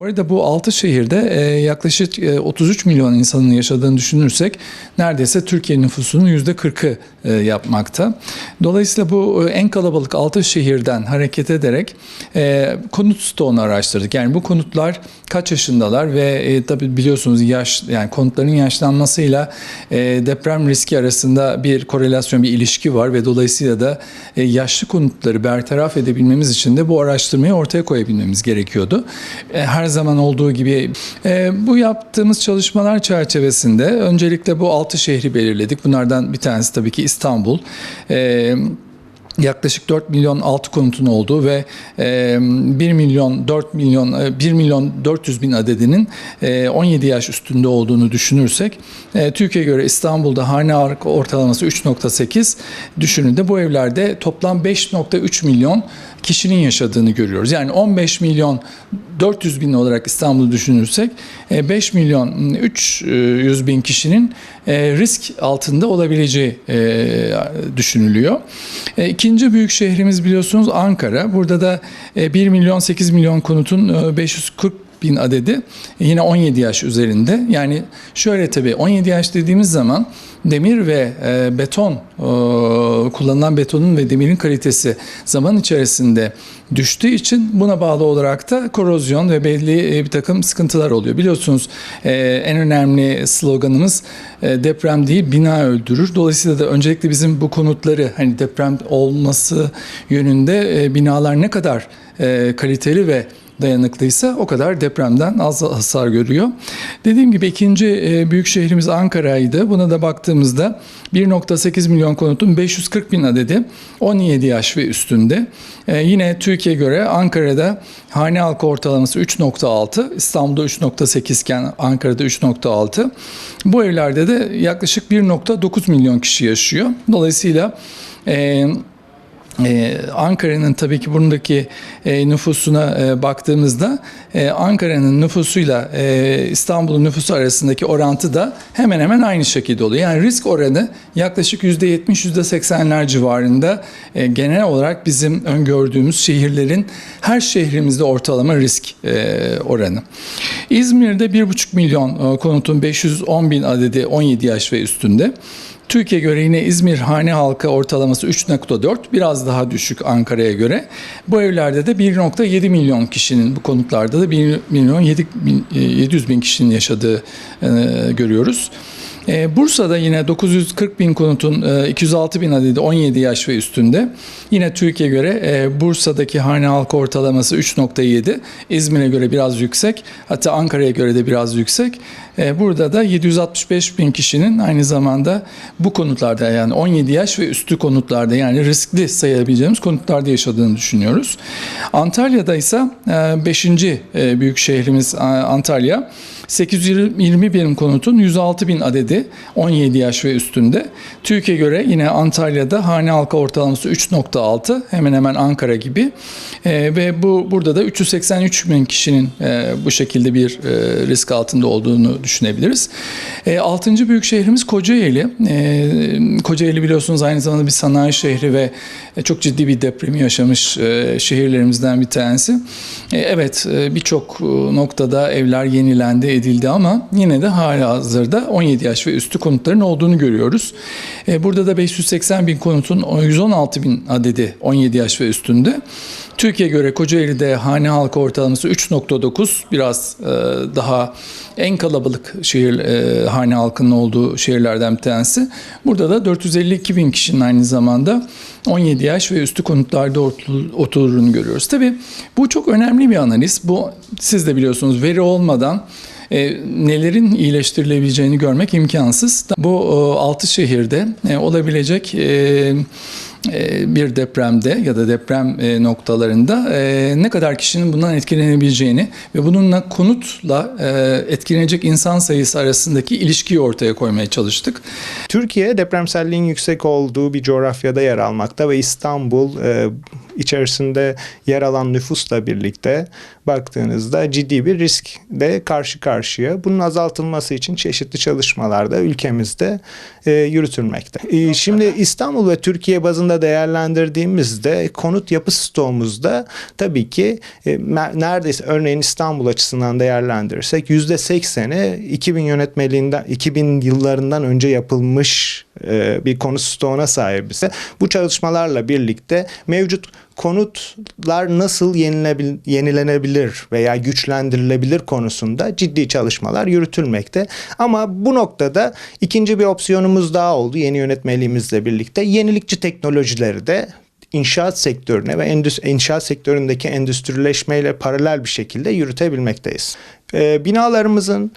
Bu arada bu 6 şehirde e, yaklaşık e, 33 milyon insanın yaşadığını düşünürsek neredeyse Türkiye nüfusunun %40'ı e, yapmakta. Dolayısıyla bu e, en kalabalık 6 şehirden hareket ederek e, konut stoğunu araştırdık. Yani bu konutlar kaç yaşındalar ve e, tabii biliyorsunuz yaş yani konutların yaşlanmasıyla e, deprem riski arasında bir korelasyon bir ilişki var ve dolayısıyla da e, yaşlı konutları bertaraf edebilmemiz için de bu araştırmayı ortaya koyabilmemiz gerekiyordu. E, her zaman olduğu gibi e, bu yaptığımız çalışmalar çerçevesinde öncelikle bu 6 şehri belirledik. Bunlardan bir tanesi tabii ki İstanbul. E, yaklaşık 4 milyon altı konutun olduğu ve e, 1 milyon 4 milyon e, 1 milyon 400 bin adedinin e, 17 yaş üstünde olduğunu düşünürsek e, Türkiye'ye göre İstanbul'da hane ortalaması 3.8 düşünün bu evlerde toplam 5.3 milyon kişinin yaşadığını görüyoruz. Yani 15 milyon 400 bin olarak İstanbul'u düşünürsek e, 5 milyon 300 bin kişinin e, risk altında olabileceği e, düşünülüyor. E, İkinci büyük şehrimiz biliyorsunuz Ankara. Burada da e, 1 milyon 8 milyon konutun e, 540 bin adedi yine 17 yaş üzerinde. Yani şöyle tabii 17 yaş dediğimiz zaman demir ve e, beton e, kullanılan betonun ve demirin kalitesi zaman içerisinde düştüğü için buna bağlı olarak da korozyon ve belli e, bir takım sıkıntılar oluyor. Biliyorsunuz e, en önemli sloganımız e, deprem değil bina öldürür. Dolayısıyla da öncelikle bizim bu konutları hani deprem olması yönünde e, binalar ne kadar e, kaliteli ve dayanıklıysa o kadar depremden az hasar görüyor. Dediğim gibi ikinci e, büyük şehrimiz Ankara'ydı. Buna da baktığımızda 1.8 milyon konutun 540 bin adedi 17 yaş ve üstünde. E, yine Türkiye göre Ankara'da hane halkı ortalaması 3.6, İstanbul'da 3.8 iken Ankara'da 3.6. Bu evlerde de yaklaşık 1.9 milyon kişi yaşıyor. Dolayısıyla e, ee, Ankara'nın tabii ki buradaki e, nüfusuna e, baktığımızda e, Ankara'nın nüfusuyla e, İstanbul'un nüfusu arasındaki orantı da hemen hemen aynı şekilde oluyor. Yani risk oranı yaklaşık %70-%80'ler civarında e, genel olarak bizim öngördüğümüz şehirlerin her şehrimizde ortalama risk e, oranı. İzmir'de 1,5 milyon e, konutun 510 bin adedi 17 yaş ve üstünde. Türkiye göre yine İzmir hane halkı ortalaması 3.4 biraz daha düşük Ankara'ya göre. Bu evlerde de 1.7 milyon kişinin bu konutlarda da 1 milyon 7, 700 bin kişinin yaşadığı e, görüyoruz. E, Bursa'da yine 940 bin konutun e, 206 bin adedi 17 yaş ve üstünde. Yine Türkiye göre e, Bursa'daki hane halkı ortalaması 3.7. İzmir'e göre biraz yüksek. Hatta Ankara'ya göre de biraz yüksek. E, burada da 765 bin kişinin aynı zamanda bu konutlarda yani 17 yaş ve üstü konutlarda yani riskli sayabileceğimiz konutlarda yaşadığını düşünüyoruz. Antalya'da ise 5. büyük şehrimiz Antalya. 820 bin konutun 106 bin adedi 17 yaş ve üstünde. TÜİK'e göre yine Antalya'da hane halka ortalaması 3.6 hemen hemen Ankara gibi e, ve bu burada da 383 bin kişinin e, bu şekilde bir e, risk altında olduğunu düşünebiliriz. E, 6. büyük şehrimiz Kocaeli. E, Kocaeli biliyorsunuz aynı zamanda bir sanayi şehri ve çok ciddi bir depremi yaşamış e, şehirlerimizden bir tanesi. E, evet e, birçok noktada evler yenilendi, edildi ama yine de hala hazırda 17 yaş ve üstü konutların olduğunu görüyoruz. E, burada da 580 bin konutun 116 bin adedi 17 yaş ve üstünde. Türkiye göre Kocaeli'de hane halkı ortalaması 3.9 biraz e, daha en kalabalık şehir e, hane halkının olduğu şehirlerden bir tanesi. Burada da 452 bin kişinin aynı zamanda 17 yaş ve üstü konutlarda oturduğunu görüyoruz. Tabii bu çok önemli bir analiz. Bu siz de biliyorsunuz veri olmadan e, nelerin iyileştirilebileceğini görmek imkansız. Bu e, 6 şehirde e, olabilecek e, bir depremde ya da deprem noktalarında ne kadar kişinin bundan etkilenebileceğini ve bununla konutla etkilenecek insan sayısı arasındaki ilişkiyi ortaya koymaya çalıştık. Türkiye depremselliğin yüksek olduğu bir coğrafyada yer almakta ve İstanbul içerisinde yer alan nüfusla birlikte baktığınızda ciddi bir riskle karşı karşıya. Bunun azaltılması için çeşitli çalışmalarda ülkemizde e, yürütülmekte. E, şimdi İstanbul ve Türkiye bazında değerlendirdiğimizde konut yapı stoğumuzda tabii ki e, neredeyse örneğin İstanbul açısından değerlendirirsek %80'i 2000 yönetmeliğinden 2000 yıllarından önce yapılmış e, bir konut stoğuna sahibiz. Bu çalışmalarla birlikte mevcut konutlar nasıl yenilenebilir veya güçlendirilebilir konusunda ciddi çalışmalar yürütülmekte. Ama bu noktada ikinci bir opsiyonumuz daha oldu yeni yönetmeliğimizle birlikte. Yenilikçi teknolojileri de inşaat sektörüne ve inşaat sektöründeki endüstrileşmeyle paralel bir şekilde yürütebilmekteyiz. Ee, binalarımızın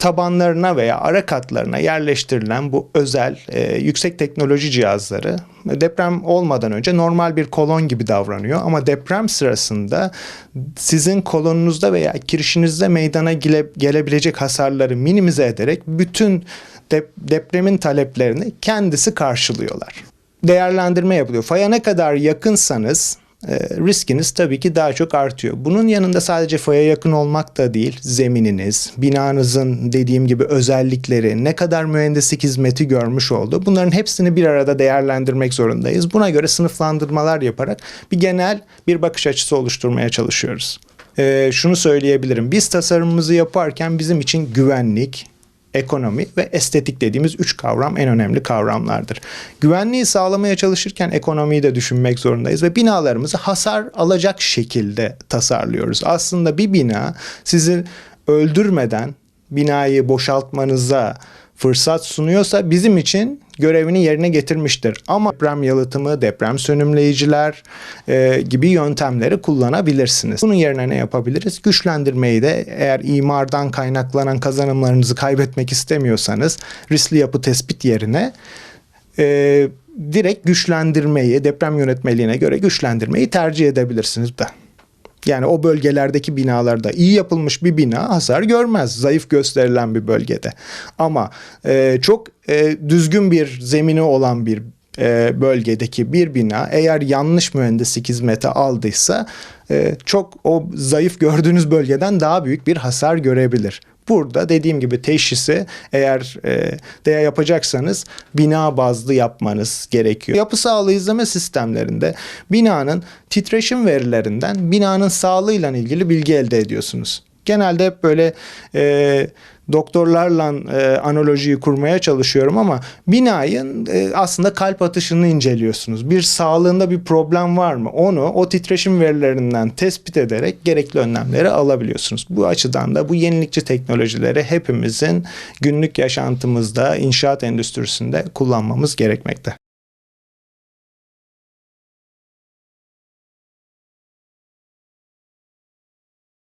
tabanlarına veya ara katlarına yerleştirilen bu özel e, yüksek teknoloji cihazları deprem olmadan önce normal bir kolon gibi davranıyor ama deprem sırasında sizin kolonunuzda veya kirişinizde meydana gele, gelebilecek hasarları minimize ederek bütün dep- depremin taleplerini kendisi karşılıyorlar. Değerlendirme yapılıyor. Faya ne kadar yakınsanız riskiniz tabii ki daha çok artıyor. Bunun yanında sadece faya yakın olmak da değil, zemininiz, binanızın dediğim gibi özellikleri, ne kadar mühendislik hizmeti görmüş oldu. Bunların hepsini bir arada değerlendirmek zorundayız. Buna göre sınıflandırmalar yaparak bir genel bir bakış açısı oluşturmaya çalışıyoruz. E, şunu söyleyebilirim. Biz tasarımımızı yaparken bizim için güvenlik, ekonomi ve estetik dediğimiz üç kavram en önemli kavramlardır. Güvenliği sağlamaya çalışırken ekonomiyi de düşünmek zorundayız ve binalarımızı hasar alacak şekilde tasarlıyoruz. Aslında bir bina sizi öldürmeden binayı boşaltmanıza fırsat sunuyorsa bizim için görevini yerine getirmiştir. Ama deprem yalıtımı, deprem sönümleyiciler e, gibi yöntemleri kullanabilirsiniz. Bunun yerine ne yapabiliriz? Güçlendirmeyi de eğer imardan kaynaklanan kazanımlarınızı kaybetmek istemiyorsanız riskli yapı tespit yerine e, direkt güçlendirmeyi, deprem yönetmeliğine göre güçlendirmeyi tercih edebilirsiniz de. Yani o bölgelerdeki binalarda iyi yapılmış bir bina hasar görmez. Zayıf gösterilen bir bölgede. Ama e, çok e, düzgün bir zemini olan bir e, bölgedeki bir bina eğer yanlış mühendislik hizmeti aldıysa çok o zayıf gördüğünüz bölgeden daha büyük bir hasar görebilir. Burada dediğim gibi teşhisi eğer e, de yapacaksanız bina bazlı yapmanız gerekiyor. Yapı sağlığı izleme sistemlerinde binanın titreşim verilerinden binanın sağlığıyla ilgili bilgi elde ediyorsunuz. Genelde hep böyle e, doktorlarla e, analojiyi kurmaya çalışıyorum ama binayın e, aslında kalp atışını inceliyorsunuz. Bir sağlığında bir problem var mı? Onu o titreşim verilerinden tespit ederek gerekli önlemleri alabiliyorsunuz. Bu açıdan da bu yenilikçi teknolojileri hepimizin günlük yaşantımızda, inşaat endüstrisinde kullanmamız gerekmekte.